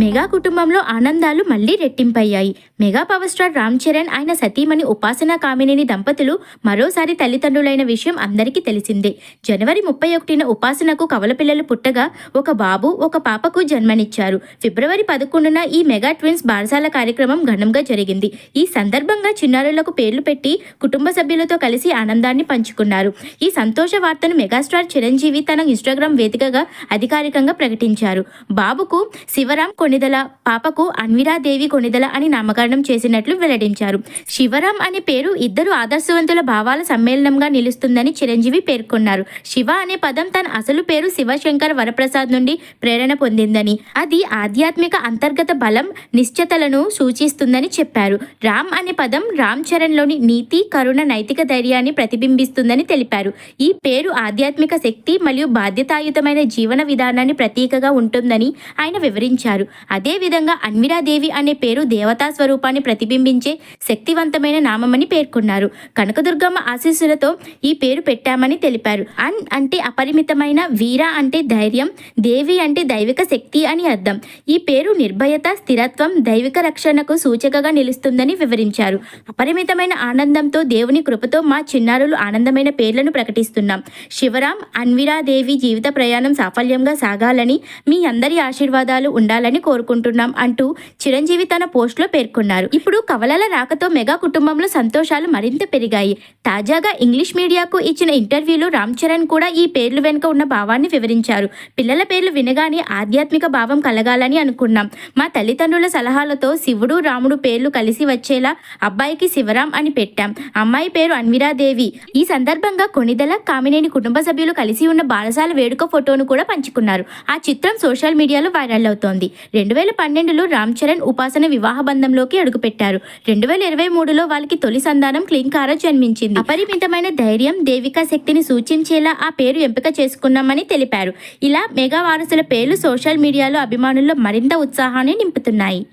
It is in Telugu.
మెగా కుటుంబంలో ఆనందాలు మళ్ళీ రెట్టింపయ్యాయి. Mega power star Ram Charan ఆయన సతీమణి ఉపాసన కామినేని దంపతులు మరోసారి తల్లిదండ్రులైన విషయం అందరికీ తెలిసిందే. జనవరి ముప్పై ఒకటిన ఉపాసనకు కవల పిల్లలు పుట్టగా ఒక బాబు ఒక పాపకు జన్మనిచ్చారు. ఫిబ్రవరి పదకొండున ఈ మెగా ట్విన్స్ బారసాల కార్యక్రమం ఘనంగా జరిగింది. ఈ సందర్భంగా చిన్నారులకు పేర్లు పెట్టి కుటుంబ సభ్యులతో కలిసి ఆనందాన్ని పంచుకున్నారు. ఈ సంతోష వార్తను మెగాస్టార్ చిరంజీవి తన ఇన్స్టాగ్రామ్ వేదికగా అధికారికంగా ప్రకటించారు. బాబుకు శివరాం కొనిదల పాపకు అన్విరాదేవి కొనిదల అని నామకరణం చేసినట్లు వెల్లడించారు. శివరాం అనే పేరు ఇద్దరు ఆదర్శవంతుల భావాల సమ్మేళనంగా నిలుస్తుందని చిరంజీవి పేర్కొన్నారు. శివ అనే పదం తన అసలు పేరు శివశంకర్ వరప్రసాద్ నుండి ప్రేరణ పొందిందని అది ఆధ్యాత్మిక అంతర్గత బలం నిశ్చతలను సూచిస్తుందని చెప్పారు. రామ్ అనే పదం రామ్ చరణ్లోని నీతి కరుణ నైతిక ధైర్యాన్ని ప్రతిబింబిస్తుందని తెలిపారు. ఈ పేరు ఆధ్యాత్మిక శక్తి మరియు బాధ్యతాయుతమైన జీవన విధానాన్ని ప్రతీకగా ఉంటుందని ఆయన వివరించారు. అదేవిధంగా అన్విరాదేవి అనే పేరు దేవతా స్వరూపాన్ని ప్రతిబింబించే శక్తివంతమైన నామమని పేర్కొన్నారు. కనకదుర్గమ్మ ఆశీస్సులతో ఈ పేరు పెట్టామని తెలిపారు. అన్ అంటే అపరిమితమైన వీర అంటే ధైర్యం దేవి అంటే దైవిక శక్తి అని అర్థం. ఈ పేరు నిర్భయత స్థిరత్వం దైవిక రక్షణకు సూచికగా నిలుస్తుందని వివరించారు. అపరిమితమైన ఆనందంతో దేవుని కృపతో మా చిన్నారులు ఆనందమైన పేర్లను ప్రకటిస్తున్నాం. శివరాం అన్విరాదేవి జీవిత ప్రయాణం సాఫల్యంగా సాగాలని మీ అందరి ఆశీర్వాదాలు ఉండాలని కోరుకుంటున్నాం అంటూ చిరంజీవి తన పోస్ట్లో పేర్కొన్నారు. ఇప్పుడు కవలల రాకతో మెగా కుటుంబంలో సంతోషాలు మరింత పెరిగాయి. తాజాగా ఇంగ్లీష్ మీడియాకు ఇచ్చిన ఇంటర్వ్యూలో రామ్ చరణ్ కూడా ఈ పేర్లు వెనుక ఉన్న భావాన్ని వివరించారు. పిల్లల పేర్లు వినగానే ఆధ్యాత్మిక భావం కలగాలని అనుకున్నాం. మా తల్లిదండ్రుల సలహాలతో శివుడు రాముడు పేర్లు కలిసి వచ్చేలా అబ్బాయికి శివరాం అని పెట్టాం. అమ్మాయి పేరు అన్విరాదేవి. ఈ సందర్భంగా కొనిదల కామినేని కుటుంబ సభ్యులు కలిసి ఉన్న బాలసాల వేడుక ఫోటోను కూడా పంచుకున్నారు. ఆ చిత్రం సోషల్ మీడియాలో వైరల్ అవుతోంది. రెండు వేల పన్నెండులో రామ్ చరణ్ ఉపాసన వివాహ బంధంలోకి అడుగుపెట్టారు. రెండు వేల ఇరవై మూడులో వాళ్ళకి తొలి సంతానం క్లింకార జన్మించింది. అపరిమితమైన ధైర్యం దేవికా శక్తిని సూచించేలా ఆ పేరు ఎంపిక చేసుకున్నామని తెలిపారు. ఇలా మెగా వారసుల పేర్లు సోషల్ మీడియాలో అభిమానుల్లో మరింత ఉత్సాహాన్ని నింపుతున్నాయి.